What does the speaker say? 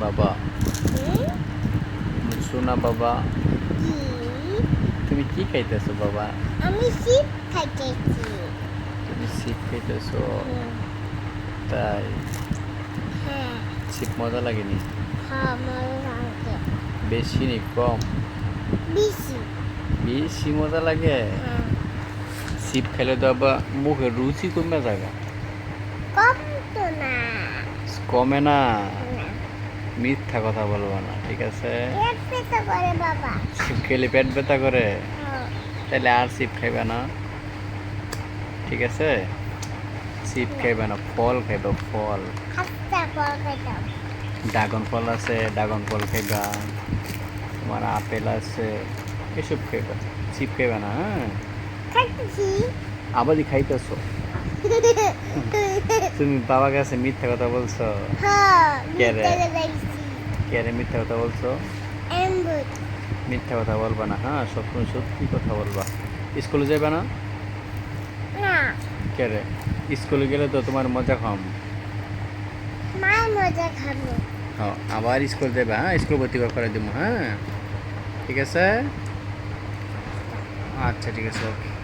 বাবা? সোনা বাবা। তুমি কি খাইতেছো বাবা? আমি শিপ খাইতেছি। তুমি সিপ খাইতেছো? তাই? হ্যাঁ। সিপ মজা লাগেনি? হ্যাঁ বেশি নি কম? বেশি। বেশি মজা লাগে? হ্যাঁ। সিপ খেলে তো আবার মুখের রুচি কমে যাবে। কম তো না। কমে না। মিথ্যা কথা বলব না ঠিক আছে? বাবা। সিপ খেলে পেট ব্যথা করে? হ্যাঁ। তাহলে আর সিপ খাইবে না। ঠিক আছে? সিপ খাইবে না ফল খাইবে ফল। ড্রাগন ফল আছে ড্রাগন ফল খাইবা। তোমার আপেল আছে এসব খাইবা। সিপ খাইবে না হ্যাঁ? আবারই খাইতেছো? তুমি বাবার কাছে মিথ্যা কথা বলছো? হ্যাঁ কে রে? মিটারে যাইছি কে রে মিথ্যা কথা বলছো? মিথ্যা কথা বলবা না হ্যাঁ? সবসময় সত্যি কথা বলবা। স্কুলে যাবে না? না। কে রে স্কুলে গেলে তো তোমার মজা কম। হ্যাঁ আবার স্কুল যাবে হ্যাঁ? স্কুল ভর্তি করে দেবো হ্যাঁ? ঠিক আছে? আচ্ছা ঠিক আছে ওকে।